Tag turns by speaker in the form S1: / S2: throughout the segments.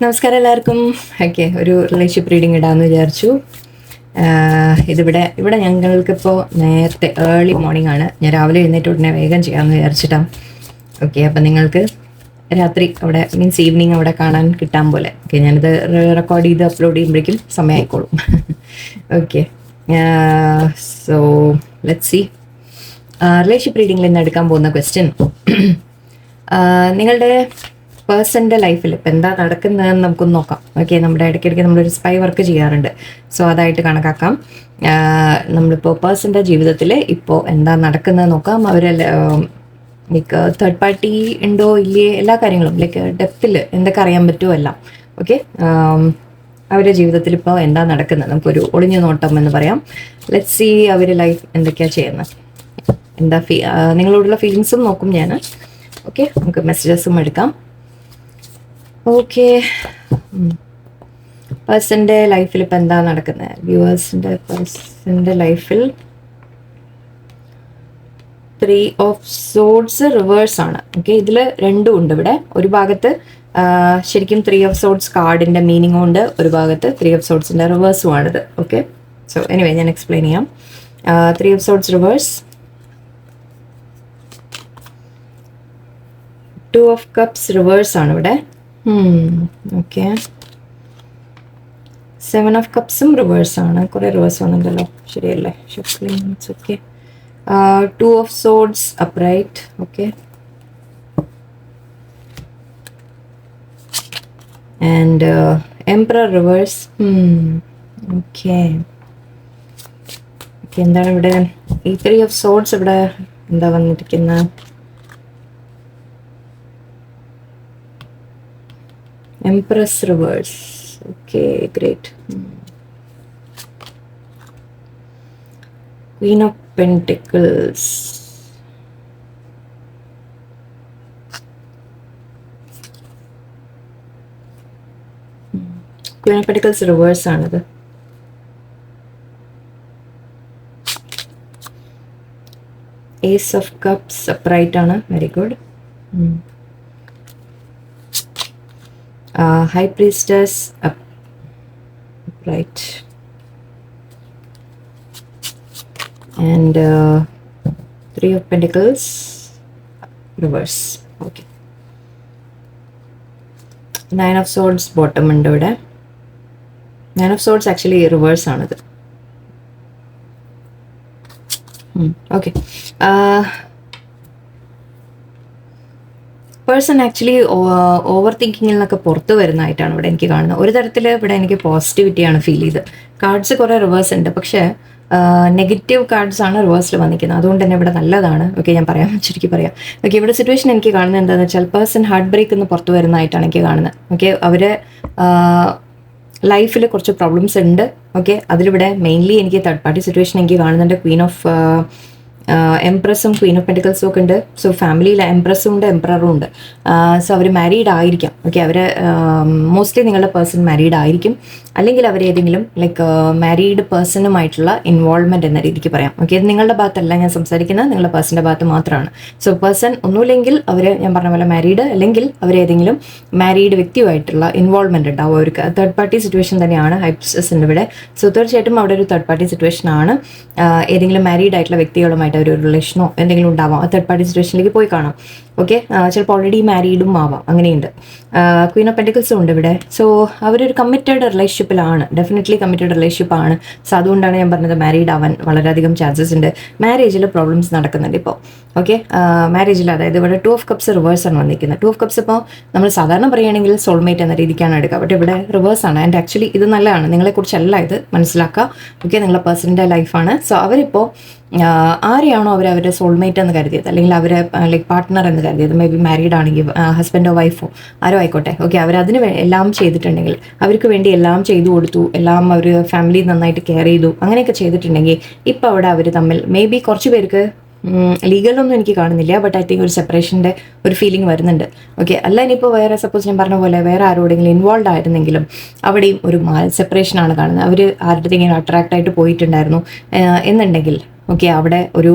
S1: നമസ്കാരം എല്ലാവർക്കും. ഓക്കെ ഒരു റിലേഷൻഷിപ്പ് റീഡിംഗ് ഇടാമെന്ന് വിചാരിച്ചു. ഇതിവിടെ ഇവിടെ ഞങ്ങൾക്കിപ്പോൾ നേരത്തെ ഏർലി മോർണിംഗ് ആണ്. ഞാൻ രാവിലെ എഴുന്നേറ്റ് ഉടനെ വേഗം ചെയ്യാമെന്ന് വിചാരിച്ചിട്ടാണ് ഓക്കെ അപ്പം നിങ്ങൾക്ക് രാത്രി അവിടെ മീൻസ് ഈവനിങ് അവിടെ കാണാൻ കിട്ടാൻ പോലെ. ഓക്കെ ഞാനിത് റെക്കോർഡ് ചെയ്ത് അപ്ലോഡ് ചെയ്യുമ്പോഴേക്കും സമയമായിക്കോളും okay so let see relationship റീഡിങ്ങിൽ ഇന്ന് എടുക്കാൻ പോകുന്ന ക്വസ്റ്റ്യൻ നിങ്ങളുടെ പേഴ്സന്റെ ലൈഫിൽ ഇപ്പം എന്താ നടക്കുന്നതെന്ന് നമുക്ക് നോക്കാം. ഓക്കെ നമ്മുടെ ഇടയ്ക്കിടയ്ക്ക് നമ്മളൊരു സ്പൈ വർക്ക് ചെയ്യാറുണ്ട്. സോ അതായിട്ട് കണക്കാക്കാം. നമ്മളിപ്പോൾ പേഴ്സന്റെ ജീവിതത്തിൽ ഇപ്പോൾ എന്താ നടക്കുന്നത് നോക്കാം. അവരെ ലൈക്ക് തേർഡ് പാർട്ടി ഉണ്ടോ ഇല്ലേ എല്ലാ കാര്യങ്ങളും ലൈക്ക് ഡെപ്തിൽ എന്തൊക്കെ അറിയാൻ പറ്റുമോ എല്ലാം. ഓക്കെ അവരുടെ ജീവിതത്തിൽ ഇപ്പോൾ എന്താ നടക്കുന്നത്? നമുക്കൊരു ഒളിഞ്ഞു നോട്ടം എന്ന് പറയാം. ലെറ്റ് സി അവർ ലൈഫ് എന്തൊക്കെയാണ് ചെയ്യുന്നത്. എന്താ ഫീ നിങ്ങളോടുള്ള ഫീലിങ്സും നോക്കും ഞാൻ ഓക്കെ നമുക്ക് മെസ്സേജസും എടുക്കാം. ഓക്കെ പേഴ്സന്റെ ലൈഫിൽ ഇപ്പം എന്താ നടക്കുന്നത് വ്യൂവേഴ്സിന്റെ പേഴ്സന്റെ ലൈഫിൽ ത്രീ ഓഫ് സോഡ്സ് റിവേഴ്സ് ആണ്. ഓക്കെ ഇതിൽ രണ്ടും ഉണ്ട് ഇവിടെ. ഒരു ഭാഗത്ത് ശരിക്കും ത്രീ ഓഫ് സോഡ്സ് കാർഡിന്റെ മീനിങ്ങും ഉണ്ട്. ഒരു ഭാഗത്ത് ത്രീ ഓഫ് സോഡ്സിന്റെ റിവേഴ്സും ആണിത്. ഓക്കെ സോ എനിവേ ഞാൻ എക്സ്പ്ലെയിൻ ചെയ്യാം. Three of swords reverse two of cups reverse ആണ് ഇവിടെ. ഓക്കെ സെവൻ ഓഫ് കപ്സും റിവേഴ്സ് ആണ്. കുറേ റിവേഴ്സ് വന്നിട്ടല്ലോ ശരിയല്ലേ? Shuffling okay two of swords upright okay and emperor reverse okay okay എന്താണ് ഇവിടെ? ഈ ത്രീ ഓഫ് സോഡ്സ് ഇവിടെ എന്താ വന്നിരിക്കുന്നത് Okay, great. Hmm. Queen of Pentacles. Hmm. Queen of Pentacles reverse another. Ace of Cups upright very good. Good uh, High Priestess up, right, and uh, Three of Pentacles reverse. Okay. Nine of Swords bottom under nine of swords actually reverse actually hmm. okay okay person actually over തിങ്കിങ്ങിൽ നിന്നൊക്കെ പുറത്തു വരുന്നതായിട്ടാണ് ഇവിടെ എനിക്ക് കാണുന്നത്. ഒരു തരത്തിൽ ഇവിടെ എനിക്ക് പോസിറ്റിവിറ്റിയാണ് ഫീൽ ചെയ്ത് കാർഡ്സ് കുറേ റിവേഴ്സ് ഉണ്ട്. പക്ഷേ നെഗറ്റീവ് കാർഡ്സ് ആണ് റിവേഴ്സിൽ വന്നിരിക്കുന്നത്. അതുകൊണ്ട് തന്നെ ഇവിടെ നല്ലതാണ്. ഓക്കെ ഞാൻ പറയാം. ശരിക്കും പറയാം. ഓക്കെ ഇവിടെ സിറ്റുവേഷൻ എനിക്ക് കാണുന്നത് എന്താണെന്ന് വെച്ചാൽ പേഴ്സൺ ഹാർട്ട് ബ്രേക്ക് എന്ന് പുറത്തു വരുന്നതായിട്ടാണ് എനിക്ക് കാണുന്നത്. ഓക്കെ അവർ ലൈഫിൽ കുറച്ച് പ്രോബ്ലംസ് ഉണ്ട്. ഓക്കെ അതിലിവിടെ മെയിൻലി എനിക്ക് തേർഡ് പാർട്ടി സിറ്റുവേഷൻ എനിക്ക് കാണുന്നുണ്ട്. ക്വീൻ ഓഫ് എംപ്രസും ക്വീൻ ഓഫ് പെന്റിക്കൽസും ഒക്കെ ഉണ്ട്. സോ ഫാമിലിയിൽ എംപ്രസും ഉണ്ട് എംപ്രറും ഉണ്ട്. സോ അവർ മാരീഡ് ആയിരിക്കാം. ഓക്കെ അവർ മോസ്റ്റ്ലി നിങ്ങളുടെ പേഴ്സൺ മാരീഡ് ആയിരിക്കും. അല്ലെങ്കിൽ അവർ ഏതെങ്കിലും ലൈക്ക് മാരീഡ് പേഴ്സണുമായിട്ടുള്ള ഇൻവോൾവ്മെന്റ് എന്ന രീതിക്ക് പറയാം. ഓക്കെ ഇത് നിങ്ങളുടെ ഭാഗത്തല്ല ഞാൻ സംസാരിക്കുന്നത്. നിങ്ങളുടെ പേഴ്സന്റെ ഭാഗത്ത് മാത്രമാണ്. സോ പേഴ്സൺ ഒന്നുമില്ലെങ്കിൽ അവർ ഞാൻ പറഞ്ഞ പോലെ മാരീഡ് അല്ലെങ്കിൽ അവർ ഏതെങ്കിലും മാരീഡ് വ്യക്തിയുമായിട്ടുള്ള ഇൻവോൾവ്മെന്റ് ഉണ്ടാവും. അവർക്ക് തേർഡ് പാർട്ടി സിറ്റുവേഷൻ തന്നെയാണ് ഹൈപ്സസിന്റെ ഇവിടെ സോ തീർച്ചയായിട്ടും അവിടെ ഒരു തേർഡ് പാർട്ടി സിറ്റുവേഷൻ ആണ്. ഏതെങ്കിലും മാരീഡ് ആയിട്ടുള്ള വ്യക്തികളുമായിട്ട് ഒരു റിലേഷനോ എന്തെങ്കിലും ഉണ്ടാവാം. തേർഡ് പാർട്ടി സിറ്റുവേഷനിലേക്ക് പോയി കാണാം. ഓക്കെ ചിലപ്പോൾ ഓൾറെഡി മാരീഡും ആവാം. അങ്ങനെയുണ്ട്. ക്വീൻ ഓഫ് പെന്റിക്കൽസും ഉണ്ട് ഇവിടെ. സോ അവരൊരു കമ്മിറ്റഡ് റിലേഷൻഷിപ്പിലാണ് ഡെഫിനറ്റ്ലി കമ്മിറ്റഡ് റിലേഷൻഷിപ്പ് ആണ്. സോ അതുകൊണ്ടാണ് ഞാൻ പറഞ്ഞത് മാരീഡ് ആവാൻ വളരെയധികം ചാൻസസ് ഉണ്ട്. മാരേജിൽ പ്രോബ്ലംസ് നടക്കുന്നുണ്ട് ഇപ്പോൾ ഓക്കെ മാരേജിൽ അതായത് ഇവിടെ ടു ഓഫ് കപ്സ് റിവേഴ്സ് ആണ് വന്നിരിക്കുന്നത്. ടു ഓഫ് കപ്സ് ഇപ്പോൾ നമ്മൾ സാധാരണ പറയുകയാണെങ്കിൽ സോൾമേറ്റ് എന്ന രീതിക്കാണ് എടുക്കുക. ബട്ട് ഇവിടെ റിവേഴ്സ് ആണ്. ആൻഡ് ആക്ച്വലി ഇത് നല്ലതാണ്. നിങ്ങളെക്കുറിച്ചല്ല ഇത് മനസ്സിലാക്കുക. ഓക്കെ നിങ്ങളുടെ പേഴ്സണിന്റെ ലൈഫാണ് സോ അവരിപ്പോൾ ആരെയാണോ അവർ അവരുടെ സോൾമേറ്റ് എന്ന് കരുതിയത്? അല്ലെങ്കിൽ അവരെ ലൈക്ക് പാർട്ട്ണർ എന്ന് കരുതിയത് മേ ബി മാരീഡ് ആണെങ്കിൽ ഹസ്ബൻഡോ വൈഫോ ആരോ ആയിക്കോട്ടെ. ഓക്കെ അവരതിന് എല്ലാം ചെയ്തിട്ടുണ്ടെങ്കിൽ അവർക്ക് വേണ്ടി എല്ലാം ചെയ്തു കൊടുത്തു എല്ലാം അവർ ഫാമിലി നന്നായിട്ട് കെയർ ചെയ്തു അങ്ങനെയൊക്കെ ചെയ്തിട്ടുണ്ടെങ്കിൽ ഇപ്പോൾ അവിടെ അവർ തമ്മിൽ മേ ബി കുറച്ച് പേർക്ക് ലീഗലൊന്നും എനിക്ക് കാണുന്നില്ല ബട്ട് ഐ തിങ്ക് ഒരു സെപ്പറേഷന്റെ ഒരു ഫീലിംഗ് വരുന്നുണ്ട്. ഓക്കെ അല്ല ഇനിയിപ്പോൾ വേറെ സപ്പോസ് ഞാൻ പറഞ്ഞ പോലെ വേറെ ആരോടെങ്കിലും ഇൻവോൾവ് ആയിരുന്നെങ്കിലും അവിടെയും ഒരു സെപ്പറേഷൻ ആണ് കാണുന്നത്. അവർ ആരുടെ ഇങ്ങനെ അട്രാക്റ്റ് ആയിട്ട് പോയിട്ടുണ്ടായിരുന്നു എന്നുണ്ടെങ്കിൽ ഓക്കെ അവിടെ ഒരു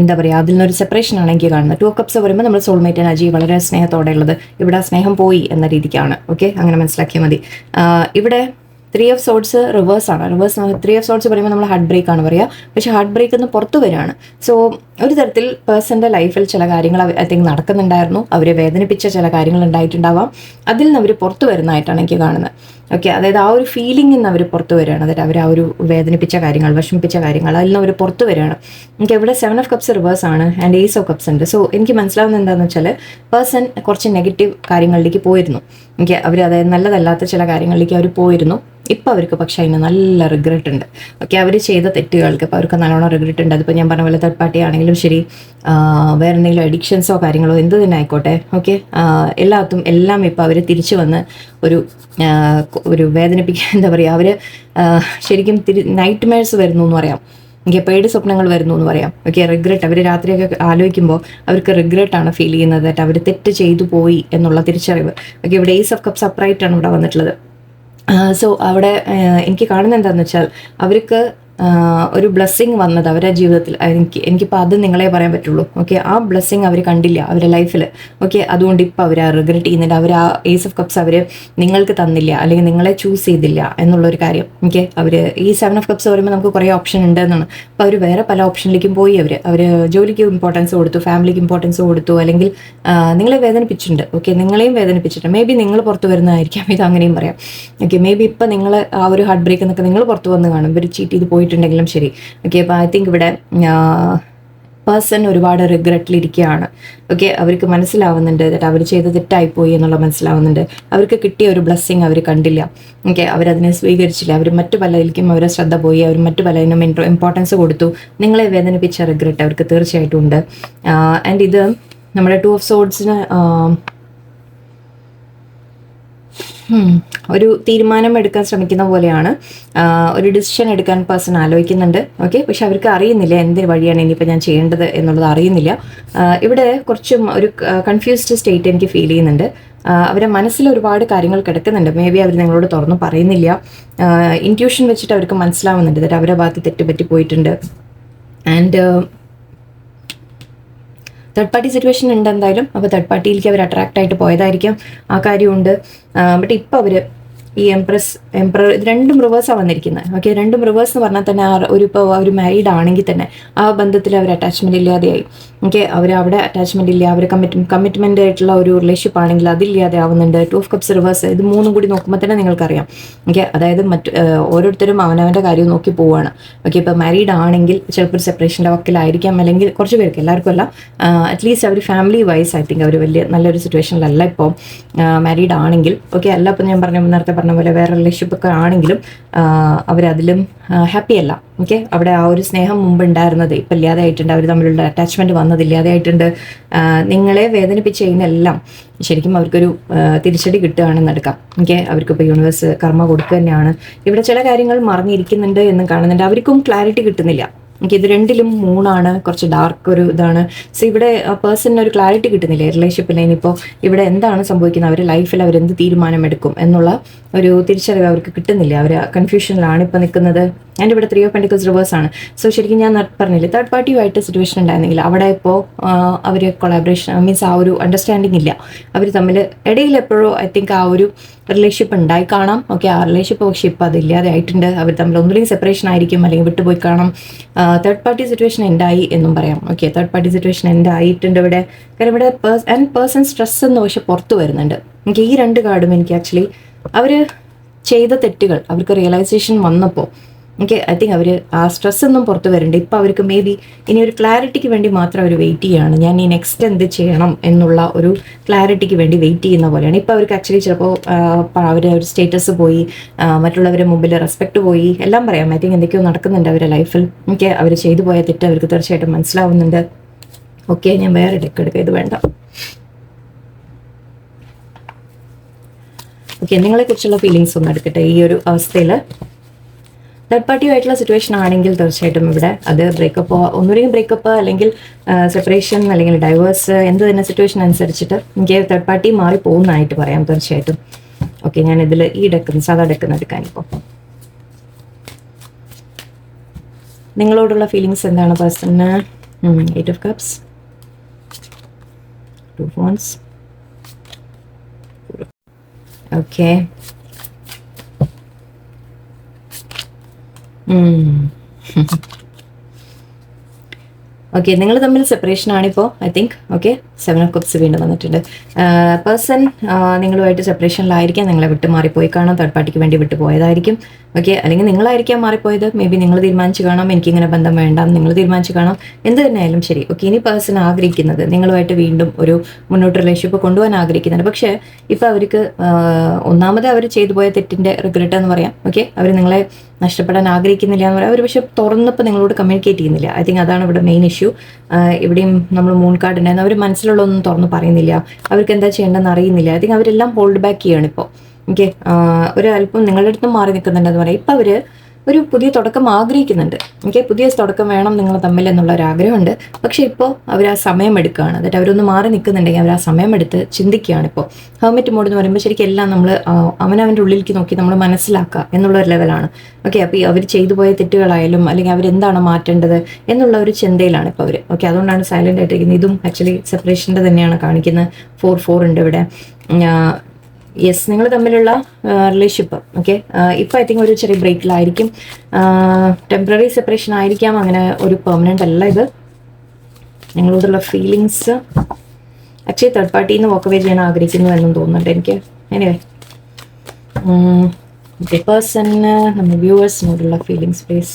S1: എന്താ പറയുക അതിൽ നിന്നൊരു സെപ്പറേഷൻ ആണ് എനിക്ക് കാണുന്നത് ടു കപ്സ് പറയുമ്പോൾ നമ്മൾ സോൾമേറ്റ് എനർജി വളരെ സ്നേഹത്തോടെ ഉള്ളത് ഇവിടെ സ്നേഹം പോയി എന്ന രീതിക്കാണ്. ഓക്കെ അങ്ങനെ മനസ്സിലാക്കിയാൽ മതി. ഇവിടെ ത്രീ ഓഫ് സോട്സ് റിവേഴ്സ് ആണ്. റിവേഴ്സ് ത്രീ ഓഫ് സോട്സ് പറയുമ്പോൾ നമ്മൾ ഹാർട്ട് ബ്രേക്ക് ആണ് പറയുക. പക്ഷെ ഹാർട്ട് ബ്രേക്ക് നിന്ന് പുറത്തു വരികയാണ്. സോ ഒരു തരത്തിൽ പേഴ്സന്റെ ലൈഫിൽ ചില കാര്യങ്ങൾ ഐ തിങ്ക് നടക്കുന്നുണ്ടായിരുന്നു. അവരെ വേദനിപ്പിച്ച ചില കാര്യങ്ങൾ ഉണ്ടായിട്ടുണ്ടാവാം. അതിൽ നിന്ന് അവർ പുറത്തു വരുന്നതായിട്ടാണ് എനിക്ക് കാണുന്നത്. ഓക്കെ അതായത് ആ ഒരു ഫീലിംഗിൽ നിന്ന് അവർ പുറത്തു വരികയാണ്. അതായത് അവർ ആ ഒരു വേദനിപ്പിച്ച കാര്യങ്ങൾ വിഷമിപ്പിച്ച കാര്യങ്ങൾ അതിൽ നിന്ന് അവർ പുറത്തു വരികയാണ്. എനിക്ക് ഇവിടെ സെവൻ ഓഫ് കപ്സ് റിവേഴ്സ് ആണ് ആൻഡ് എയ്സ് ഓഫ് കപ്സ് ഉണ്ട്. സോ എനിക്ക് മനസ്സിലാവുന്നത് എന്താണെന്ന് വെച്ചാൽ പേഴ്സൺ കുറച്ച് നെഗറ്റീവ് കാര്യങ്ങളിലേക്ക് പോയിരുന്നു. എനിക്ക് അവർ അതായത് നല്ലതല്ലാത്ത ചില കാര്യങ്ങളിലേക്ക് അവർ പോയിരുന്നു. ഇപ്പം അവർക്ക് പക്ഷേ അതിന് നല്ല റിഗ്രറ്റ് ഉണ്ട്. ഓക്കെ അവർ ചെയ്ത തെറ്റുകൾക്ക് ഇപ്പോൾ അവർക്ക് നല്ലോണം റിഗ്രറ്റ് ഉണ്ട്. അതിപ്പോൾ ഞാൻ പറഞ്ഞ പോലെ തേർഡ് പാർട്ടി ആണെങ്കിലും ശരി ആ, വേറെ എന്തെങ്കിലും അഡിക്ഷൻസോ കാര്യങ്ങളോ എന്ത് തന്നെ ആയിക്കോട്ടെ ഓക്കെ എല്ലാത്തും എല്ലാം ഇപ്പോൾ അവർ തിരിച്ചു വന്ന് ഒരു ഒരു വേദനിപ്പിക്കുക എന്താ പറയുക അവർ ശരിക്കും തിരി നൈറ്റ് മെയർസ് വരുന്നു എന്ന് പറയാം. എനിക്ക് പേടി സ്വപ്നങ്ങൾ വരുന്നു എന്ന് പറയാം. ഓക്കെ റിഗ്രറ്റ് അവർ രാത്രിയൊക്കെ ആലോചിക്കുമ്പോൾ അവർക്ക് റിഗ്രറ്റ് ആണ് ഫീൽ ചെയ്യുന്നത് അവർ തെറ്റ് ചെയ്തു പോയി എന്നുള്ള തിരിച്ചറിവ്. ഓക്കെ ഇവിടെ ഏസ് ഓഫ് കപ്പ് സപ്പറേറ്റ് ആണ് ഇവിടെ വന്നിട്ടുള്ളത്. സോ അവിടെ എനിക്ക് കാണുന്നത് എന്താണെന്ന് വെച്ചാൽ അവർക്ക് ഒരു ബ്ലെസ്സിങ് വന്നത് അവരുടെ ജീവിതത്തിൽ. എനിക്ക് എനിക്കിപ്പോൾ അത് നിങ്ങളെ പറയാൻ പറ്റുള്ളൂ. ഓക്കെ ആ ബ്ലെസ്സിങ് അവർ കണ്ടില്ല അവരുടെ ലൈഫിൽ ഓക്കെ അതുകൊണ്ട് ഇപ്പോൾ അവർ ആ റിഗ്രറ്റ് ചെയ്യുന്നുണ്ട്. അവർ ആ ഏസ് ഓഫ് കപ്സ് അവർ നിങ്ങൾക്ക് തന്നില്ല. അല്ലെങ്കിൽ നിങ്ങളെ ചൂസ് ചെയ്തില്ല എന്നുള്ളൊരു കാര്യം. ഓക്കെ അവർ ഈ സെവൻ ഓഫ് കപ്സ് പറയുമ്പോൾ നമുക്ക് കുറേ ഓപ്ഷൻ ഉണ്ട് എന്നാണ്. അപ്പോൾ അവർ വേറെ പല ഓപ്ഷനിലേക്കും പോയി അവർ അവർ ജോലിക്ക് ഇമ്പോർട്ടൻസ് കൊടുത്തു ഫാമിലിക്ക് ഇമ്പോർട്ടൻസ് കൊടുത്തു. അല്ലെങ്കിൽ നിങ്ങളെ വേദനിപ്പിച്ചിട്ടുണ്ട്. ഓക്കെ നിങ്ങളെയും വേദനിപ്പിച്ചിട്ടുണ്ട്. മേ ബി നിങ്ങൾ പുറത്ത് വരുന്നതായിരിക്കാം. ഇത് അങ്ങനെയും പറയാം. ഓക്കെ മേ ബി ഇപ്പം നിങ്ങൾ ആ ഒരു ഹാർട്ട് ബ്രേക്ക് എന്നൊക്കെ നിങ്ങൾ പുറത്ത് വന്ന് കാണും. ഇവർ ചീറ്റ് ചെയ്ത് പോയിട്ടുണ്ടെങ്കിലും ശരി. ഓക്കെ അപ്പോൾ ഐ തിങ്ക് ഇവിടെ പേഴ്സൺ ഒരുപാട് റിഗ്രറ്റിലിരിക്കുകയാണ് ഓക്കെ അവർക്ക് മനസ്സിലാവുന്നുണ്ട് ദാറ്റ് അവർ ചെയ്ത് തെറ്റായിപ്പോയി എന്നുള്ള മനസ്സിലാവുന്നുണ്ട്. അവർക്ക് കിട്ടിയ ഒരു ബ്ലെസ്സിങ് അവർ കണ്ടില്ല. ഓക്കെ അവരതിനെ സ്വീകരിച്ചില്ല. അവർ മറ്റു പലതിലേക്കും അവരെ ശ്രദ്ധ പോയി. അവർ മറ്റു പലതിനും ഇമ്പോർട്ടൻസ് കൊടുത്തു. നിങ്ങളെ വേദനിപ്പിച്ച റിഗ്രറ്റ് അവർക്ക് തീർച്ചയായിട്ടും ഉണ്ട്. ആൻഡ് ഇത് നമ്മുടെ ടു ഓഫ് സോഡ്സിന്. ഒരു തീരുമാനം എടുക്കാൻ ശ്രമിക്കുന്ന പോലെയാണ്. ഒരു ഡിസിഷൻ എടുക്കാൻ പേഴ്സൺ ആലോചിക്കുന്നുണ്ട്. ഓക്കെ പക്ഷെ അവർക്ക് അറിയുന്നില്ല എന്ത് വഴിയാണ് ഇനിയിപ്പോൾ ഞാൻ ചെയ്യേണ്ടത് എന്നുള്ളത് അറിയുന്നില്ല. ഇവിടെ കുറച്ചും ഒരു കൺഫ്യൂസ്ഡ് സ്റ്റേറ്റ് എനിക്ക് ഫീൽ ചെയ്യുന്നുണ്ട്. അവരെ മനസ്സിൽ ഒരുപാട് കാര്യങ്ങൾ കിടക്കുന്നുണ്ട്. മേ ബി അവർ നിങ്ങളോട് തുറന്നു പറയുന്നില്ല. ഇൻട്യൂഷൻ വെച്ചിട്ട് അവർക്ക് മനസ്സിലാവുന്നുണ്ട്. അവരുടെ ഭാഗത്ത് തെറ്റുപറ്റി പോയിട്ടുണ്ട്. ആൻഡ് തേർഡ് പാർട്ടി സിറ്റുവേഷൻ ഉണ്ട് എന്തായാലും അപ്പോൾ തേർഡ് പാർട്ടിയിലേക്ക് അവർ അട്രാക്റ്റ് ആയിട്ട് പോയതായിരിക്കും. ആ കാര്യമുണ്ട് ബട്ട് ഇപ്പോൾ അവർ ഈ എംപ്രസ് എംപ്ര രണ്ടും റിവേഴ്സാണ് വന്നിരിക്കുന്നത് ഓക്കെ രണ്ടും റിവേഴ്സ് എന്ന് പറഞ്ഞാൽ തന്നെ ആ ഒരു ഇപ്പോൾ അവർ മാരീഡ് ആണെങ്കിൽ തന്നെ ആ ബന്ധത്തിൽ അവർ അറ്റാച്ച്മെന്റ് ഇല്ലാതെയായി. ഓക്കെ അവർ അവിടെ അറ്റാച്ച്മെന്റ് ഇല്ല അവർ കമ്മിറ്റ് കമ്മിറ്റ്മെന്റ് ആയിട്ടുള്ള ഒരു റിലേഷൻഷിപ്പ് ആണെങ്കിൽ അതില്ലാതെ ആവുന്നുണ്ട്. ടു ഓഫ് കപ്സ് റിവേഴ്സ് ഇത് മൂന്നും കൂടി നോക്കുമ്പോൾ തന്നെ നിങ്ങൾക്കറിയാം. ഓക്കെ അതായത് മറ്റ് ഓരോരുത്തരും അവനവന്റെ കാര്യം നോക്കി പോവുകയാണ് ഓക്കെ ഇപ്പോൾ മാരീഡ് ആണെങ്കിൽ ചിലപ്പോൾ ഒരു സെപ്പറേഷന്റെ വക്കിലായിരിക്കാം. അല്ലെങ്കിൽ കുറച്ച് പേർക്ക് എല്ലാവർക്കും അല്ല. അറ്റ്ലീസ്റ്റ് അവർ ഫാമിലി വൈസ് ഐ തിങ്ക് അവർ വലിയ നല്ലൊരു സിറ്റുവേഷനിലല്ല ഇപ്പോൾ മാരീഡ് ആണെങ്കിൽ ഓക്കെ അല്ല ഇപ്പോൾ ഞാൻ പറഞ്ഞു നേരത്തെ പറഞ്ഞ പോലെ വേറെ റിലേഷൻഷിപ്പ് ഒക്കെ ആണെങ്കിലും അവരതിലും ഹാപ്പി അല്ല. ഓക്കെ അവിടെ ആ ഒരു സ്നേഹം മുമ്പ് ഉണ്ടായിരുന്നത് ഇപ്പം ഇല്ലാതായിട്ടുണ്ട് അവർ തമ്മിലുള്ള അറ്റാച്ച്മെന്റ് വന്നത് ഇല്ലാതായിട്ടുണ്ട് നിങ്ങളെ വേദനിപ്പിച്ച് കഴിഞ്ഞെല്ലാം ശരിക്കും അവർക്കൊരു തിരിച്ചടി കിട്ടുകയാണെന്ന് എടുക്കാം. ഓക്കെ അവർക്കിപ്പോൾ യൂണിവേഴ്സ് കർമ്മ കൊടുക്കുക തന്നെയാണ് ഇവിടെ ചില കാര്യങ്ങൾ മറിഞ്ഞിരിക്കുന്നുണ്ട് എന്നും കാണുന്നുണ്ട്. അവർക്കും ക്ലാരിറ്റി കിട്ടുന്നില്ല. എനിക്ക് ഇത് രണ്ടിലും മൂണാണ് കുറച്ച് ഡാർക്ക് ഒരു ഇതാണ്. സോ ഇവിടെ പേഴ്സണിന് ഒരു ക്ലാരിറ്റി കിട്ടുന്നില്ല റിലേഷൻഷിപ്പിൽ ഇനിയിപ്പോൾ ഇവിടെ എന്താണ് സംഭവിക്കുന്നത്? അവർ ലൈഫിൽ അവർ എന്ത് തീരുമാനമെടുക്കും എന്നുള്ള ഒരു തിരിച്ചറിവ് അവർക്ക് കിട്ടുന്നില്ല? അവർ കൺഫ്യൂഷനിലാണ് ഇപ്പോൾ നിൽക്കുന്നത്. ആൻഡ് ഇവിടെ ത്രീ ഓഫ് പെൻഡിക്കൽസ് റിവേഴ്സ് ആണ്. സോ ശരിക്കും ഞാൻ പറഞ്ഞില്ലേ തേർഡ് പാർട്ടിയുമായിട്ട് സിറ്റുവേഷൻ ഉണ്ടായിരുന്നെങ്കിൽ അവിടെ ഇപ്പോൾ അവർ കൊളാബറേഷൻ മീൻസ് ആ ഒരു അണ്ടർസ്റ്റാൻഡിങ് ഇല്ല. അവർ തമ്മിൽ ഇടയിൽ എപ്പോഴോ ഐ തിങ്ക് ആ ഒരു റിലേഷൻഷിപ്പ് ഉണ്ടായി കാണാം. ഓക്കെ ആ റിലേഷൻഷിപ്പ് പക്ഷേ ഇപ്പോൾ അതില്ലാതെ ആയിട്ടുണ്ട്. അവർ തമ്മിൽ ഒന്നുമില്ലെങ്കിൽ സെപ്പറേഷൻ ആയിരിക്കും അല്ലെങ്കിൽ വിട്ടുപോയി കാണാം. തേർഡ് പാർട്ടി സിറ്റുവേഷൻ ഉണ്ടായി എന്നും പറയാം. ഓക്കെ തേർഡ് പാർട്ടി സിറ്റുവേഷൻ ഉണ്ടായിട്ടുണ്ട് ഇവിടെ? കാരണം ഇവിടെ ആൻഡ് പേഴ്സൺ സ്ട്രെസ് എന്ന് പക്ഷെ പുറത്തു വരുന്നുണ്ട്. എനിക്ക് ഈ രണ്ട് കാർഡും എനിക്ക് ആക്ച്വലി അവർ ചെയ്ത തെറ്റുകൾ അവർക്ക് റിയലൈസേഷൻ വന്നപ്പോൾ എനിക്ക് ഐ തിങ്ക് അവർ ആ സ്ട്രെസ് ഒന്നും പുറത്ത് വരണ്ട. ഇപ്പം അവർക്ക് മേ ബി ഇനി ഒരു ക്ലാരിറ്റിക്ക് വേണ്ടി മാത്രം അവർ വെയിറ്റ് ചെയ്യുകയാണ് ഞാൻ ഈ നെക്സ്റ്റ് എന്ത് ചെയ്യണം എന്നുള്ള ഒരു ക്ലാരിറ്റിക്ക് വേണ്ടി വെയിറ്റ് ചെയ്യുന്ന പോലെയാണ്. ഇപ്പം അവർക്ക് ആക്ച്വലി ചിലപ്പോൾ അവരുടെ ഒരു സ്റ്റേറ്റസ് പോയി മറ്റുള്ളവരുടെ മുമ്പിൽ റെസ്പെക്ട് പോയി എല്ലാം പറയാം. ഐ തിങ്ക് എന്തൊക്കെയോ നടക്കുന്നുണ്ട് അവരുടെ ലൈഫിൽ എനിക്ക് അവർ ചെയ്തു പോയ തെറ്റ് അവർക്ക് തീർച്ചയായിട്ടും മനസ്സിലാവുന്നുണ്ട്. ഓക്കെ ഞാൻ വേറെ ഡെക്ക് ഇത് വേണ്ട. ഓക്കെ നിങ്ങളെക്കുറിച്ചുള്ള ഫീലിങ്സ് ഒന്നും എടുക്കട്ടെ? ഈ ഒരു അവസ്ഥയിൽ തേർഡ് പാർട്ടിയുമായിട്ടുള്ള സിറ്റുവേഷൻ ആണെങ്കിൽ തീർച്ചയായിട്ടും ഇവിടെ അത് ബ്രേക്കപ്പ് ഒന്നുകൂടി ബ്രേക്കപ്പ് അല്ലെങ്കിൽ സെപ്പറേഷൻ അല്ലെങ്കിൽ ഡൈവേഴ്സ് എന്ത് തന്നെ സിറ്റുവേഷൻ അനുസരിച്ചിട്ട് എനിക്ക് തേർഡ് പാർട്ടി മാറി പോകുന്നതായിട്ട് പറയാം തീർച്ചയായിട്ടും. ഓക്കെ ഞാൻ ഇതിൽ ഈ ഡെക്കുന്ന സാധാ ഡെക്കുന്ന എടുക്കാനിപ്പോൾ നിങ്ങളോടുള്ള ഫീലിങ്സ് എന്താണ് പേഴ്സണിന് eight of cups okay okay നിങ്ങൾ തമ്മിൽ separation ആണിപ്പോൾ I think okay seven of cups വീണ്ടും വന്നിട്ടുണ്ട്. പേഴ്സൺ നിങ്ങളുമായിട്ട് സെപ്പറേഷനിലായിരിക്കാം നിങ്ങളെ വിട്ട് മാറിപ്പോയി കാണാം. തേർഡ് പാർട്ടിക്ക് വേണ്ടി വിട്ടു പോയതായിരിക്കും. ഓക്കെ അല്ലെങ്കിൽ നിങ്ങളായിരിക്കാം മാറിപ്പോയത്. മേ ബി നിങ്ങൾ തീരുമാനിച്ച് കാണാം. എനിക്കിങ്ങനെ ബന്ധം വേണ്ട. നിങ്ങൾ തീരുമാനിച്ച് കാണാം. എന്ത് തന്നെയായാലും ശരി. ഓക്കെ ഇനി പേഴ്സൺ ആഗ്രഹിക്കുന്നത്. നിങ്ങളുമായിട്ട് വീണ്ടും ഒരു മുന്നോട്ട് റിലേഷൻഷിപ്പ് കൊണ്ടുപോകാൻ ആഗ്രഹിക്കുന്നുണ്ട്. പക്ഷേ ഇപ്പം അവർക്ക് ഒന്നാമത് അവർ ചെയ്തു പോയ തെറ്റിന്റെ റിഗ്രറ്റ് എന്ന് പറയാം. ഓക്കെ അവർ നിങ്ങളെ നഷ്ടപ്പെടാൻ ആഗ്രഹിക്കുന്നില്ല എന്ന് പറയാം. അവർ പക്ഷെ തുറന്നപ്പോൾ നിങ്ങളോട് കമ്മ്യൂണിക്കേറ്റ് ചെയ്യുന്നില്ല. ഐ തിങ്ക് അതാണ് ഇവിടെ മെയിൻ ഇഷ്യൂ ഇവിടെയും നമ്മൾ മൂൺ കാർഡ് ഉണ്ടായിരുന്നു അവർ മനസ്സിലുള്ളതൊന്നും തുറന്ന് പറയുന്നില്ല. അവർക്ക് എന്താ ചെയ്യേണ്ടതെന്ന് അറിയുന്നില്ല. ഐ തിങ്ക് അവരെല്ലാം ഹോൾഡ് ബാക്ക് ചെയ്യാണ് ഇപ്പോൾ ഓക്കെ ഒരു അല്പം നിങ്ങളുടെ അടുത്തും മാറി നിൽക്കുന്നുണ്ടെന്ന് പറയാം. ഇപ്പം അവർ ഒരു പുതിയ തുടക്കം ആഗ്രഹിക്കുന്നുണ്ട്. എനിക്ക് പുതിയ തുടക്കം വേണം നിങ്ങൾ തമ്മിൽ എന്നുള്ള ഒരു ആഗ്രഹമുണ്ട്. പക്ഷേ ഇപ്പോൾ അവർ ആ സമയം എടുക്കുകയാണ്. അതായത് അവരൊന്ന് മാറി നിൽക്കുന്നുണ്ടെങ്കിൽ അവർ ആ സമയം എടുത്ത് ചിന്തിക്കുകയാണ് ഇപ്പോൾ. ഹെർമിറ്റ് മോഡ് എന്ന് പറയുമ്പോൾ ശരിക്കും എല്ലാം നമ്മൾ അവനവന്റെ ഉള്ളിലേക്ക് നോക്കി നമ്മൾ മനസ്സിലാക്കുക എന്നുള്ള ഒരു ലെവലാണ് ഓക്കെ അപ്പോൾ ഈ അവർ ചെയ്തു പോയ തെറ്റുകളായാലും അല്ലെങ്കിൽ അവരെന്താണ് മാറ്റേണ്ടത് എന്നുള്ള ഒരു ചിന്തയിലാണ് ഇപ്പോൾ അവർ. ഓക്കെ അതുകൊണ്ടാണ് സൈലന്റ് ആയിട്ടിരിക്കുന്നത്. ഇതും ആക്ച്വലി സെപ്പറേഷന്റെ തന്നെയാണ് കാണിക്കുന്നത്. ഫോർ ഫോർ ഉണ്ട് ഇവിടെ. യെസ് നിങ്ങൾ തമ്മിലുള്ള റിലേഷൻഷിപ്പ് ഓക്കെ ഇപ്പം ഐ തിങ്ക് ഒരു ചെറിയ ബ്രേക്കിലായിരിക്കും ടെമ്പററി സെപ്പറേഷൻ ആയിരിക്കാം. അങ്ങനെ ഒരു പെർമനന്റ് അല്ല ഇത്. നിങ്ങളോടുള്ള ഫീലിങ്സ് ആക്ച്വലി തേർഡ് പാർട്ടിയിൽ നിന്ന് വോക്ക് അവേ ചെയ്യാൻ ആഗ്രഹിക്കുന്നു എന്നും തോന്നുന്നുണ്ട് എനിക്ക്. എനിവേ പേഴ്സണ് നമ്മുടെ വ്യൂവേഴ്സിനോടുള്ള ഫീലിങ്സ് പ്ലീസ്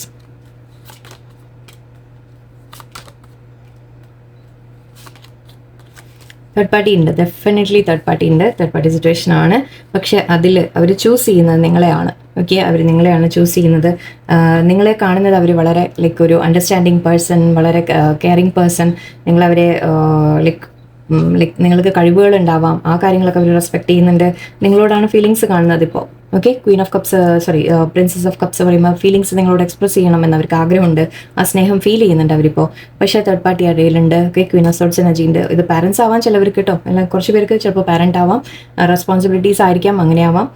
S1: തേർഡ് പാർട്ടി ഉണ്ട്. ഡെഫിനറ്റ്ലി തേർഡ് പാർട്ടി ഉണ്ട്. തേർഡ് പാർട്ടി സിറ്റുവേഷൻ ആണ്. പക്ഷെ അതിൽ അവർ ചൂസ് ചെയ്യുന്നത് നിങ്ങളെയാണ്. ഓക്കെ അവർ നിങ്ങളെയാണ് ചൂസ് ചെയ്യുന്നത്. നിങ്ങളെ കാണുന്നത് അവർ വളരെ ലൈക്ക് ഒരു അണ്ടർസ്റ്റാൻഡിങ് പേഴ്സൺ വളരെ കെയറിങ് പേഴ്സൺ നിങ്ങളവരെ ലൈക്ക് ലൈക്ക് നിങ്ങൾക്ക് കഴിവുകൾ ഉണ്ടാവാം. ആ കാര്യങ്ങളൊക്കെ അവർ റെസ്പെക്ട് ചെയ്യുന്നുണ്ട്. നിങ്ങളോടാണ് ഫീലിങ്സ് കാണുന്നത് ഇപ്പോൾ okay queen of cups sorry princess of cups പറയുമ്പോൾ ഫീലിങ്സ് നിങ്ങളോട് എക്സ്പ്രസ് ചെയ്യണമെന്ന് അവർക്ക് ആഗ്രഹമുണ്ട്. ആ സ്നേഹം ഫീൽ ചെയ്യുന്നുണ്ട് അവരിപ്പോൾ. പക്ഷേ third party അറിയലുണ്ട്. Okay queen of swords energy ഉണ്ട് ഇത് പാരൻസ് ആവാം ചിലവർക്ക് കേട്ടോ. അല്ല കുറച്ച് പേർക്ക് ചിലപ്പോൾ പാരന്റ് ആവാം. റെസ്പോൺസിബിലിറ്റീസ് ആയിരിക്കാം അങ്ങനെ ആവാം.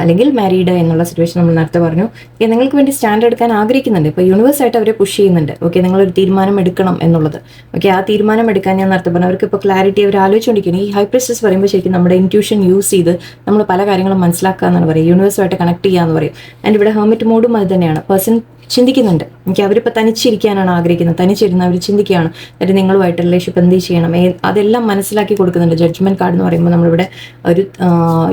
S1: അല്ലെങ്കിൽ മാരീഡ് എന്നുള്ള സിറ്റുവേഷൻ നമ്മൾ നേരത്തെ പറഞ്ഞു. നിങ്ങൾക്ക് വേണ്ടി സ്റ്റാൻഡ് എടുക്കാൻ ആഗ്രഹിക്കുന്നുണ്ട്. ഇപ്പോൾ യൂണിവേഴ്സ് ആയിട്ട് അവരെ പുഷ് ചെയ്യുന്നുണ്ട്. ഓക്കെ നിങ്ങളൊരു തീരുമാനം എടുക്കണം എന്നുള്ളത്. ഓക്കെ ആ തീരുമാനം എടുക്കാൻ ഞാൻ നേരത്തെ പറഞ്ഞു. അവർക്ക് ഇപ്പോൾ ക്ലാരിറ്റി അവർ ആലോചിച്ചുകൊണ്ടിരിക്കുന്നു. ഈ ഹൈപ്രസ്റ്റസ് പറയുമ്പോൾ ശരിക്കും നമ്മുടെ ഇന്റ്യൂഷൻ യൂസ് ചെയ്ത് നമ്മൾ പല കാര്യങ്ങളും മനസ്സിലാക്കുക എന്നാണ് പറയുക. യൂണിവേഴ്സുമായിട്ട് കണക്ട് ചെയ്യാന്ന് പറയും. ആൻഡ് ഇവിടെ ഹെർമിറ്റ് മോഡും അത് തന്നെയാണ് പേഴ്സൺ ചിന്തിക്കുന്നുണ്ട്. എനിക്ക് അവരിപ്പോൾ തനിച്ചിരിക്കാനാണ് ആഗ്രഹിക്കുന്നത്. തനിച്ചിരുന്ന് അവർ ചിന്തിക്കുകയാണ്. എന്നിട്ട് നിങ്ങളുമായിട്ട് റിലേഷൻഷിപ്പ് എന്ത് ചെയ്യണം? അതെല്ലാം മനസ്സിലാക്കി കൊടുക്കുന്നുണ്ട്. ജഡ്ജ്മെന്റ് കാർഡ് എന്ന് പറയുമ്പോൾ നമ്മളിവിടെ ഒരു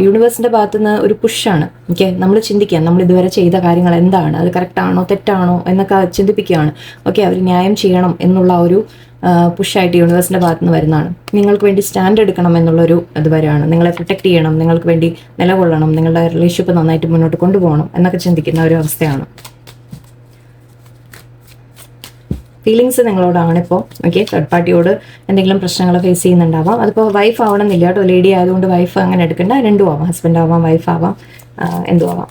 S1: യൂണിവേഴ്സിന്റെ ഭാഗത്തു നിന്ന് ഒരു പുഷാണ് ഓക്കെ നമ്മൾ ചിന്തിക്കുക. നമ്മൾ ഇതുവരെ ചെയ്ത കാര്യങ്ങൾ എന്താണ്? അത് കറക്റ്റ് ആണോ? തെറ്റാണോ? എന്നൊക്കെ ചിന്തിപ്പിക്കുകയാണ്. ഓക്കെ അവർ ന്യായം ചെയ്യണം എന്നുള്ള ഒരു പുഷായിട്ട് യൂണിവേഴ്സിന്റെ ഭാഗത്ത് നിന്ന് വരുന്നതാണ്. നിങ്ങൾക്ക് വേണ്ടി സ്റ്റാൻഡ് എടുക്കണം എന്നുള്ളൊരു ഇത് വരെയാണ്. നിങ്ങളെ പ്രൊട്ടക്ട് ചെയ്യണം നിങ്ങൾക്ക് വേണ്ടി നിലകൊള്ളണം നിങ്ങളുടെ റിലേഷൻഷിപ്പ് നന്നായിട്ട് മുന്നോട്ട് കൊണ്ടുപോകണം എന്നൊക്കെ ചിന്തിക്കുന്ന ഒരു അവസ്ഥയാണ്. ഫീലിങ്സ് നിങ്ങളോടാണ് ഇപ്പോൾ ഓക്കെ തേർഡ് പാർട്ടിയോട് എന്തെങ്കിലും പ്രശ്നങ്ങൾ ഫേസ് ചെയ്യുന്നുണ്ടാവാം. അതിപ്പോൾ വൈഫ് ആവണമെന്നില്ല കേട്ടോ. ലേഡി ആയതുകൊണ്ട് വൈഫ് അങ്ങനെ എടുക്കണ്ട. രണ്ടും ആവാം. ഹസ്ബൻഡ് ആവാം വൈഫ് ആവാം എന്തുവാം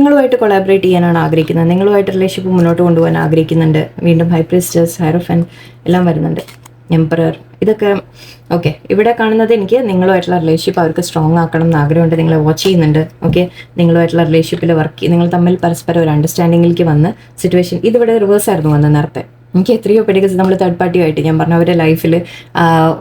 S1: നിങ്ങളുമായിട്ട് കൊളാബറേറ്റ് ചെയ്യാനാണ് ആഗ്രഹിക്കുന്നത്. നിങ്ങളുമായിട്ട് റിലേഷൻഷിപ്പ് മുന്നോട്ട് കൊണ്ടുപോകാൻ ആഗ്രഹിക്കുന്നുണ്ട്. വീണ്ടും ഹൈപ്രിസ്റ്റേഴ്സ് ഹൈറോഫൻ എല്ലാം വരുന്നുണ്ട്. എംപറർ ഇതൊക്കെ ഓക്കെ ഇവിടെ കാണുന്നത് എനിക്ക് നിങ്ങളുമായിട്ടുള്ള റിലേഷൻഷിപ്പ് അവർക്ക് സ്ട്രോങ് ആക്കണം എന്ന് ആഗ്രഹമുണ്ട്. നിങ്ങളെ വാച്ച് ചെയ്യുന്നുണ്ട്. ഓക്കെ നിങ്ങളുമായിട്ടുള്ള റിലേഷൻഷിപ്പിൽ വർക്ക് നിങ്ങൾ തമ്മിൽ പരസ്പരം ഒരു അണ്ടർസ്റ്റാൻഡിങ്ങിലേക്ക് വന്ന് സിറ്റുവേഷൻ ഇതിവിടെ റിവേഴ്സ് ആയിരുന്നു വന്ന് നേരത്തെ. എനിക്ക് എത്രയോ പെടിക്കസ് നമ്മൾ തേർഡ് പാർട്ടിയുമായിട്ട് ഞാൻ പറഞ്ഞു അവരുടെ ലൈഫിൽ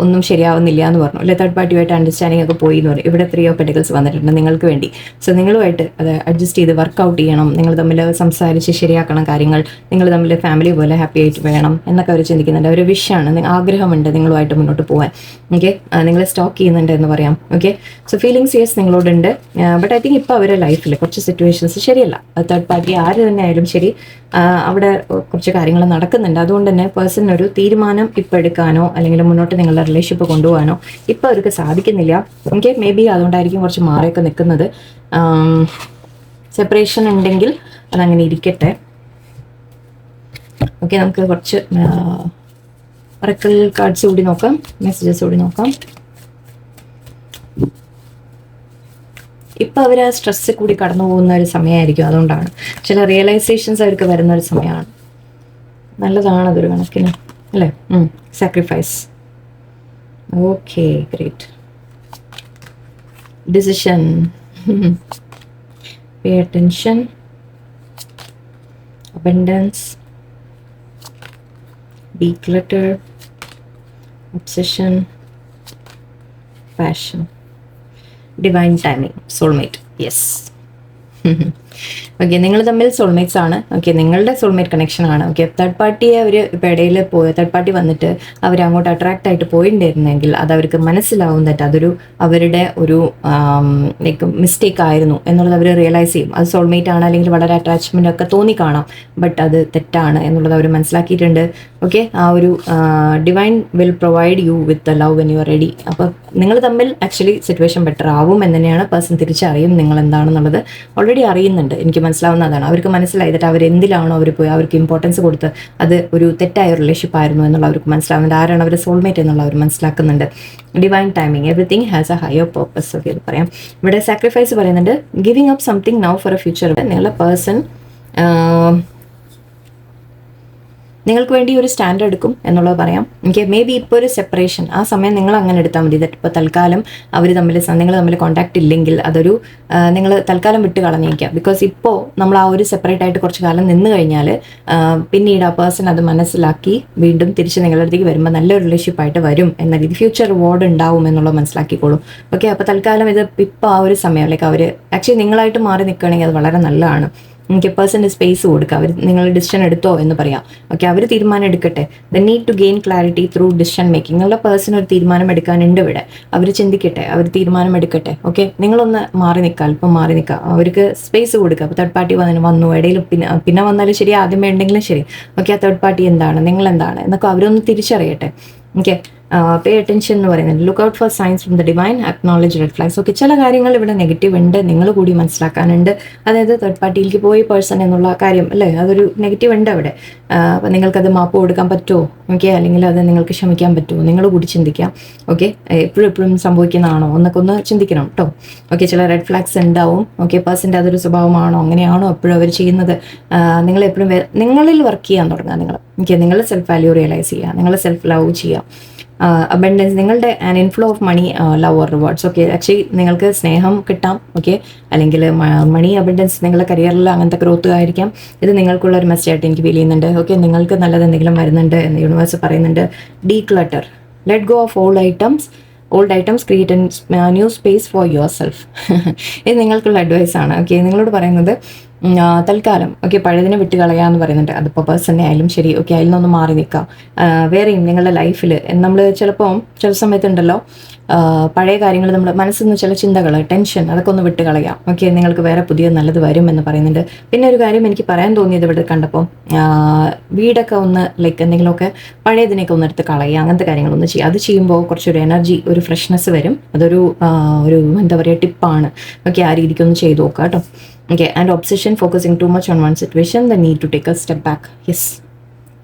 S1: ഒന്നും ശരിയാവുന്നില്ല എന്ന് പറഞ്ഞു. അല്ലെ? തേർഡ് പാർട്ടിയുമായിട്ട് അണ്ടർസ്റ്റാൻഡിംഗ് ഒക്കെ പോയി എന്ന് പറഞ്ഞു. ഇവിടെ എത്രയോ പെഡിക്കൽസ് വന്നിട്ടുണ്ട് നിങ്ങൾക്ക് വേണ്ടി. സോ നിങ്ങളുമായിട്ട് അത് അഡ്ജസ്റ്റ് ചെയ്ത് വർക്കൗട്ട് ചെയ്യണം. നിങ്ങൾ തമ്മിൽ സംസാരിച്ച് ശരിയാക്കണം കാര്യങ്ങൾ. നിങ്ങൾ തമ്മിൽ ഫാമിലി പോലെ ഹാപ്പി ആയിട്ട് വേണം എന്നൊക്കെ അവർ ചിന്തിക്കുന്നുണ്ട്. ഒരു വിഷാണ് ആഗ്രഹമുണ്ട് നിങ്ങളുമായിട്ട് മുന്നോട്ട് പോകാൻ ഓക്കെ നിങ്ങളെ സ്റ്റോക്ക് ചെയ്യുന്നുണ്ട് എന്ന് പറയാം. ഓക്കെ സോ ഫീലിങ്സ് യെസ് നിങ്ങളോടുണ്ട്. ബട്ട് ഐ തിങ്ക് ഇപ്പോൾ അവരുടെ ലൈഫിൽ കുറച്ച് സിറ്റുവേഷൻസ് ശരിയല്ല. തേർഡ് പാർട്ടി ആര് തന്നെ ആയാലും ശരി അവിടെ കുറച്ച് കാര്യങ്ങൾ നടക്കുന്നുണ്ട്. അതുകൊണ്ട് തന്നെ പേഴ്സൺ ഒരു തീരുമാനം ഇപ്പം എടുക്കാനോ അല്ലെങ്കിൽ മുന്നോട്ട് നിങ്ങളുടെ റിലേഷൻഷിപ്പ് കൊണ്ടുപോകാനോ ഇപ്പം അവർക്ക് സാധിക്കുന്നില്ല. എനിക്ക് മേ ബി അതുകൊണ്ടായിരിക്കും കുറച്ച് മാറിയൊക്കെ നിൽക്കുന്നത്. സെപ്പറേഷൻ ഉണ്ടെങ്കിൽ അതങ്ങനെ ഇരിക്കട്ടെ. ഓക്കെ നമുക്ക് കുറച്ച് ഒറക്കൽ കാർഡ്സ് കൂടി നോക്കാം മെസ്സേജസ് കൂടി നോക്കാം. ഇപ്പം അവർ ആ സ്ട്രെസ് കൂടി കടന്നു പോകുന്ന ഒരു സമയമായിരിക്കും അതുകൊണ്ടാണ്. ചില റിയലൈസേഷൻസ് അവർക്ക് വരുന്ന ഒരു സമയമാണ്. നല്ലതാണ് അതൊരു കണക്കിന് അല്ലേ? Sacrifice okay great decision pay attention abundance declutter obsession passion divine timing soulmate yes okay നിങ്ങൾ തമ്മിൽ സോൾമേറ്റ്സ് ആണ്. ഓക്കെ നിങ്ങളുടെ സോൾമേറ്റ് കണക്ഷൻ ആണ്. ഓക്കെ തേർഡ് പാർട്ടിയെ അവർ ഇപ്പോൾ ഇടയിൽ പോയി തേർഡ് പാർട്ടി വന്നിട്ട് അവർ അങ്ങോട്ട് അട്രാക്റ്റ് ആയിട്ട് പോയിട്ടുണ്ടായിരുന്നെങ്കിൽ അത് അവർക്ക് മനസ്സിലാവും തെറ്റ് അതൊരു അവരുടെ ഒരു ലൈക്ക് മിസ്റ്റേക്ക് ആയിരുന്നു എന്നുള്ളത് അവർ റിയലൈസ് ചെയ്യും. അത് സോൾമേറ്റ് ആണ് അല്ലെങ്കിൽ വളരെ അറ്റാച്ച്മെന്റ് ഒക്കെ തോന്നി കാണാം. ബട്ട് അത് തെറ്റാണ് എന്നുള്ളത് അവർ മനസ്സിലാക്കിയിട്ടുണ്ട്. ഓക്കെ ആ ഒരു divine will provide you with the love when you are ready അപ്പോൾ നിങ്ങൾ തമ്മിൽ ആക്ച്വലി സിറ്റുവേഷൻ ബെറ്റർ ആവും എന്ന് തന്നെയാണ് പേഴ്സൺ തിരിച്ചറിയും നിങ്ങൾ എന്താണെന്നുള്ളത് ഓൾറെഡി അറിയുന്നുണ്ട്. എനിക്ക് മനസ്സിലാവുന്നതാണ്. അവർക്ക് മനസ്സിലായിട്ട് അവർ എന്തിലാണോ അവർ പോയി അവർക്ക് ഇമ്പോർട്ടൻസ് കൊടുത്ത് അത് ഒരു തെറ്റായ റിലേഷൻഷിപ്പ് ആയിരുന്നു എന്നുള്ള അവർക്ക് മനസ്സിലാവുന്നുണ്ട്. ആരാണ് അവർ സോൾമേറ്റ് എന്നുള്ള അവർ മനസ്സിലാക്കുന്നുണ്ട്. Divine timing everything has a higher purpose ഒക്കെ പറയാം. ഇവിടെ സാക്രിഫൈസ് പറയുന്നുണ്ട്. Giving up something now for a future നിങ്ങളുടെ പേഴ്സൺ നിങ്ങൾക്ക് വേണ്ടി ഒരു സ്റ്റാൻഡ് എടുക്കും എന്നുള്ളത് പറയാം. എനിക്ക് മേ ബി ഇപ്പോൾ ഒരു സെപ്പറേഷൻ ആ സമയം നിങ്ങൾ അങ്ങനെ എടുത്താൽ മതി. ഇപ്പോൾ തൽക്കാലം അവർ തമ്മിൽ നിങ്ങൾ തമ്മിൽ കോൺടാക്ട് ഇല്ലെങ്കിൽ അതൊരു നിങ്ങൾ തൽക്കാലം വിട്ട് കളഞ്ഞേക്കാം ബിക്കോസ് ഇപ്പോൾ നമ്മൾ ആ ഒരു സെപ്പറേറ്റ് ആയിട്ട് കുറച്ച് കാലം നിന്ന് കഴിഞ്ഞാൽ പിന്നീട് ആ പേഴ്സൺ അത് മനസ്സിലാക്കി വീണ്ടും തിരിച്ച് നിങ്ങളുടെ അടുത്തേക്ക് വരുമ്പോൾ നല്ലൊരു റിലേഷൻഷിപ്പ് ആയിട്ട് വരും എന്ന രീതി ഫ്യൂച്ചർ റിവാർഡ് ഉണ്ടാവും എന്നുള്ളത് മനസ്സിലാക്കിക്കോളും. ഓക്കെ അപ്പോൾ തൽക്കാലം ഇത് ഇപ്പോൾ ആ ഒരു സമയം ലൈക്ക് അവർ ആക്ച്വലി നിങ്ങളായിട്ട് മാറി നിൽക്കുകയാണെങ്കിൽ അത് വളരെ നല്ലതാണ്. പേഴ്സന്റെ സ്പേസ് കൊടുക്കുക അവർ നിങ്ങൾ ഡിസിഷൻ എടുത്തോ എന്ന് പറയാം. ഓക്കെ അവർ തീരുമാനം എടുക്കട്ടെ. The need to gain clarity through decision making നിങ്ങളുടെ പേഴ്സൺ ഒരു തീരുമാനം എടുക്കാനുണ്ട് ഇവിടെ. അവർ ചിന്തിക്കട്ടെ. അവർ തീരുമാനം എടുക്കട്ടെ. ഓക്കെ നിങ്ങളൊന്ന് മാറി നിൽക്കുക അല്പം മാറി നിൽക്കുക അവർക്ക് സ്പേസ് കൊടുക്കുക അപ്പോൾ തേർഡ് പാർട്ടി വന്നു വന്നു. ഇടയിൽ പിന്നെ പിന്നെ വന്നാലും ശരി ആദ്യം വേണ്ടെങ്കിലും ശരി. ഓക്കെ ആ തേർഡ് പാർട്ടി എന്താണ്? നിങ്ങൾ എന്താണ്? എന്നൊക്കെ അവരൊന്ന് തിരിച്ചറിയട്ടെ. ഓക്കെ പേ അറ്റൻഷൻ എന്ന് പറയുന്നത്. Look out for signs from the divine acknowledge red flags okay ചില കാര്യങ്ങൾ ഇവിടെ നെഗറ്റീവ് ഉണ്ട് നിങ്ങൾ കൂടി മനസ്സിലാക്കാനുണ്ട്. അതായത് തേർഡ് പാർട്ടിയിലേക്ക് പോയി പേഴ്സൺ എന്നുള്ള കാര്യം അല്ലേ? അതൊരു നെഗറ്റീവ് ഉണ്ട് അവിടെ. അപ്പോൾ നിങ്ങൾക്കത് മാപ്പ് കൊടുക്കാൻ പറ്റുമോ? ഓക്കെ അല്ലെങ്കിൽ അത് നിങ്ങൾക്ക് ക്ഷമിക്കാൻ പറ്റുമോ? നിങ്ങൾ കൂടി ചിന്തിക്കാം. ഓക്കെ എപ്പോഴും എപ്പോഴും സംഭവിക്കുന്നതാണോ? എന്നൊക്കെ ഒന്ന് ചിന്തിക്കണം കേട്ടോ ഓക്കെ ചില റെഡ് ഫ്ലാഗ്സ് ഉണ്ടാവും. ഓക്കെ പേഴ്സന്റെ അതൊരു സ്വഭാവമാണോ? അങ്ങനെയാണോ എപ്പോഴും അവർ ചെയ്യുന്നത്? നിങ്ങൾ എപ്പോഴും നിങ്ങളിൽ വർക്ക് ചെയ്യാൻ തുടങ്ങുക. നിങ്ങൾ ഓക്കെ നിങ്ങൾ സെൽഫ് വാല്യൂ റിയലൈസ് ചെയ്യുക. നിങ്ങൾ സെൽഫ് ലവ് ചെയ്യുക. അബൻഡൻസ് നിങ്ങളുടെ an inflow of money love or rewards okay actually നിങ്ങൾക്ക് സ്നേഹം കിട്ടാം ഓക്കെ അല്ലെങ്കിൽ മണി അബൻഡൻസ് നിങ്ങളുടെ കരിയറിൽ അങ്ങനത്തെ ഗ്രോത്ത് ആയിരിക്കാം. ഇത് നിങ്ങൾക്കുള്ള ഒരു മെസ്സേജ് ആയിട്ട് എനിക്ക് ഫീൽ ചെയ്യുന്നുണ്ട്. ഓക്കെ നിങ്ങൾക്ക് നല്ലത് എന്തെങ്കിലും വരുന്നുണ്ട് എന്ന് യൂണിവേഴ്സ് പറയുന്നുണ്ട്. Declutter let go of all items old items create new space for yourself ഇത് നിങ്ങൾക്കുള്ള അഡ്വൈസാണ് ഓക്കെ നിങ്ങളോട് പറയുന്നത് തൽക്കാലം. ഓക്കെ പഴയതിനെ വിട്ട് കളയാന്ന് പറയുന്നുണ്ട്. അതിപ്പോൾ പേഴ്സണെ ആയാലും ശരി. ഓക്കെ അതിൽ നിന്നൊന്ന് മാറി നിൽക്കാം. വേറെയും നിങ്ങളുടെ ലൈഫിൽ നമ്മൾ ചിലപ്പോൾ ചില സമയത്തുണ്ടല്ലോ പഴയ കാര്യങ്ങൾ നമ്മൾ മനസ്സിൽ നിന്ന് ചില ചിന്തകൾ ടെൻഷൻ അതൊക്കെ ഒന്ന് വിട്ട് കളയാം. ഓക്കെ നിങ്ങൾക്ക് വേറെ പുതിയ നല്ലത് വരും എന്ന് പറയുന്നുണ്ട്. പിന്നെ ഒരു കാര്യം എനിക്ക് പറയാൻ തോന്നിയത് ഇവിടെ കണ്ടപ്പോൾ വീടൊക്കെ ഒന്ന് ലൈക്ക് എന്തെങ്കിലുമൊക്കെ പഴയതിനെയൊക്കെ ഒന്ന് എടുത്ത് കളയുക അങ്ങനത്തെ കാര്യങ്ങളൊന്ന് ചെയ്യുക. അത് ചെയ്യുമ്പോൾ കുറച്ചൊരു എനർജി ഒരു ഫ്രഷ്നെസ് വരും. അതൊരു ഒരു എന്താ പറയുക ടിപ്പാണ്. ഓക്കെ ആ രീതിക്ക് ഒന്ന് ചെയ്ത് നോക്കുക കേട്ടോ. Okay and obsession focusing too much on one situation the need to take a step back yes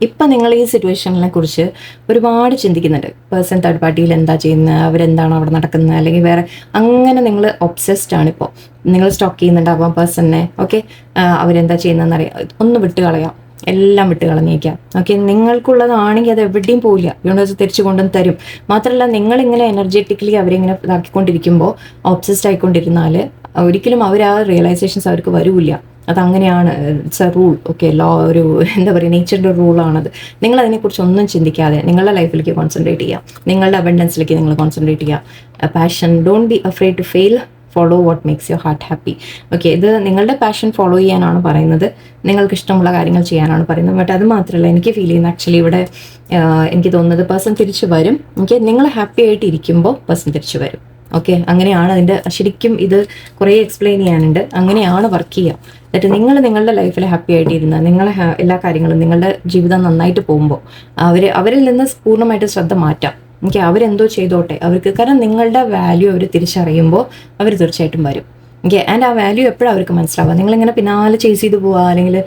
S1: ഇപ്പം നിങ്ങൾ ഈ സിറ്റുവേഷനെ കുറിച്ച് ഒരുപാട് ചിന്തിക്കുന്നുണ്ട്. പേഴ്സൺ തേർഡ് പാർട്ടിയിൽ എന്താ ചെയ്യുന്നത് അവരെന്താണ് അവിടെ നടക്കുന്നത് അല്ലെങ്കിൽ വേറെ അങ്ങനെ നിങ്ങൾ ഒബ്സെസ്ഡ് ആണ് ഇപ്പോൾ നിങ്ങൾ സ്റ്റോക്ക് ചെയ്യുന്നുണ്ടാവാം പേഴ്സണിനെ ഓക്കെ അവരെന്താ ചെയ്യുന്നതെന്ന് അറിയാം. ഒന്ന് വിട്ട് കളയാം. എല്ലാം വിട്ട് കളഞ്ഞേക്കാം ഓക്കെ നിങ്ങൾക്കുള്ളതാണെങ്കിൽ അത് എവിടെയും പോവില്ല. യൂണിവേഴ്സ് തിരിച്ചു കൊണ്ടും തരും. മാത്രമല്ല നിങ്ങളിങ്ങനെ എനർജറ്റിക്കലി അവരിങ്ങനെ ഇതാക്കിക്കൊണ്ടിരിക്കുമ്പോൾ ഒബ്സെസ്ഡ് ആയിക്കൊണ്ടിരുന്നാൽ ഒരിക്കലും അവർ ആ റിയലൈസേഷൻസ് അവർക്ക് വരില്ല. അതങ്ങനെയാണ് it's a rule okay law ഒരു എന്താ പറയുക നേച്ചറിന്റെ റൂളാണത് നിങ്ങൾ അതിനെക്കുറിച്ച് ഒന്നും ചിന്തിക്കാതെ നിങ്ങളുടെ ലൈഫിലേക്ക് കോൺസെൻട്രേറ്റ് ചെയ്യുക. നിങ്ങളുടെ അബൻഡൻസിലേക്ക് നിങ്ങൾ കോൺസെൻട്രേറ്റ് ചെയ്യുക. Passion don't be afraid to fail follow what makes your heart happy okay ഇത് നിങ്ങളുടെ പാഷൻ ഫോളോ ചെയ്യാനാണ് പറയുന്നത്. നിങ്ങൾക്ക് ഇഷ്ടമുള്ള കാര്യങ്ങൾ ചെയ്യാനാണ് പറയുന്നത്. ബട്ട് അത് മാത്രമല്ല എനിക്ക് ഫീൽ ചെയ്യുന്നത് ആക്ച്വലി ഇവിടെ എനിക്ക് തോന്നുന്നത് പേഴ്സൺ തിരിച്ചു വരും. എനിക്ക് നിങ്ങൾ ഹാപ്പി ആയിട്ട് ഇരിക്കുമ്പോൾ പേഴ്സൺ തിരിച്ചു വരും. ഓക്കെ അങ്ങനെയാണ് അതിന്റെ ശരിക്കും ഇത് കുറേ എക്സ്പ്ലെയിൻ ചെയ്യാനുണ്ട്. അങ്ങനെയാണ് വർക്ക് ചെയ്യുക. എന്നിട്ട് നിങ്ങൾ നിങ്ങളുടെ ലൈഫിൽ ഹാപ്പി ആയിട്ടിരുന്ന നിങ്ങളെ എല്ലാ കാര്യങ്ങളും നിങ്ങളുടെ ജീവിതം നന്നായിട്ട് പോകുമ്പോൾ അവർ അവരിൽ നിന്ന് പൂർണമായിട്ട് ശ്രദ്ധ മാറ്റാം. ഓക്കെ അവരെന്തോ ചെയ്തോട്ടെ. അവർക്ക് കാരണം നിങ്ങളുടെ വാല്യൂ അവർ തിരിച്ചറിയുമ്പോൾ അവർ തീർച്ചയായിട്ടും വരും. ആൻഡ് ആ വാല്യൂ എപ്പോഴും അവർക്ക് മനസ്സിലാവുക? നിങ്ങളിങ്ങനെ പിന്നാലെ ചേസ് ചെയ്ത് പോവുക അല്ലെങ്കിൽ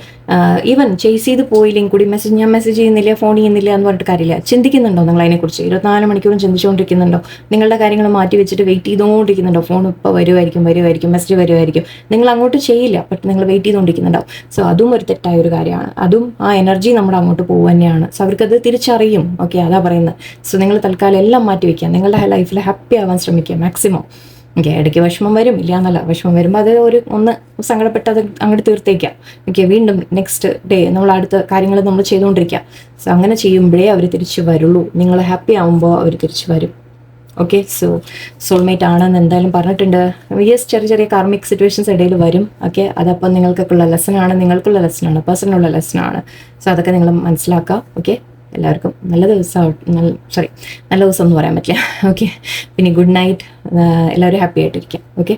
S1: ഈവൻ ചേസ് ചെയ്ത് പോയില്ലെങ്കിൽ കൂടി മെസ്സേജ് ഞാൻ മെസ്സേജ് ചെയ്യുന്നില്ല ഫോൺ ചെയ്യുന്നില്ല എന്ന് പറഞ്ഞിട്ട് കാര്യമില്ല. ചിന്തിക്കുന്നുണ്ടോ നിങ്ങൾ അതിനെക്കുറിച്ച്? ഇരുപത്തിനാല് മണിക്കൂറും ചിന്തിച്ചുകൊണ്ടിരിക്കുന്നുണ്ടോ നിങ്ങളുടെ കാര്യങ്ങൾ മാറ്റി വെച്ചിട്ട് വെയിറ്റ് ചെയ്തുകൊണ്ടിരിക്കുന്നുണ്ടോ ഫോൺ ഇപ്പോൾ വരുമായിരിക്കും വരുമായിരിക്കും മെസ്സേജ് വരുമായിരിക്കും നിങ്ങൾ അങ്ങോട്ട് ചെയ്യില്ല ബട്ട് നിങ്ങൾ വെയിറ്റ് ചെയ്തുകൊണ്ടിരിക്കുന്നുണ്ടാവും സോ അതും ഒരു തെറ്റായ ഒരു കാര്യമാണ്. അതും ആ എനർജി നമ്മുടെ അങ്ങോട്ട് പോകുക തന്നെയാണ്. സോ അവർക്കത് തിരിച്ചറിയും. ഓക്കെ അതാ പറയുന്നത്. സോ നിങ്ങൾ തൽക്കാലം എല്ലാം മാറ്റി വയ്ക്കുക നിങ്ങളുടെ ലൈഫിൽ ഹാപ്പി ആവാൻ ശ്രമിക്കുക മാക്സിമം ഓക്കെ ഇടയ്ക്ക് വിഷമം വരും ഇല്ല എന്നല്ല വിഷമം വരുമ്പോൾ അത് ഒരു ഒന്ന് സങ്കടപ്പെട്ട് അത് അങ്ങോട്ട് തീർത്തേക്കാം. ഓക്കെ വീണ്ടും നെക്സ്റ്റ് ഡേ നമ്മൾ അടുത്ത കാര്യങ്ങൾ നമ്മൾ ചെയ്തുകൊണ്ടിരിക്കുക സോ അങ്ങനെ ചെയ്യുമ്പോഴേ അവർ തിരിച്ചു വരുള്ളൂ. നിങ്ങൾ ഹാപ്പി ആവുമ്പോൾ അവർ തിരിച്ചു വരും. ഓക്കെ സോ സോൾമേറ്റ് ആണെന്ന് എന്തായാലും പറഞ്ഞിട്ടുണ്ട്. യെസ് ചെറിയ ചെറിയ കാർമിക് സിറ്റുവേഷൻസ് ഇടയിൽ വരും. ഓക്കെ അതപ്പോൾ നിങ്ങൾക്കൊക്കെയുള്ള ലെസനാണ് നിങ്ങൾക്കുള്ള ലെസനാണ് പേഴ്സണലുള്ള ലെസനാണ് സോ അതൊക്കെ നിങ്ങൾ മനസ്സിലാക്കുക ഓക്കെ എല്ലാവർക്കും നല്ല ദിവസം സോറി നല്ല ദിവസം എന്ന് പറയാൻ പറ്റില്ല. ഓക്കെ പിന്നെ ഗുഡ് നൈറ്റ് എല്ലാവരും ഹാപ്പി ആയിട്ടിരിക്കാം. ഓക്കെ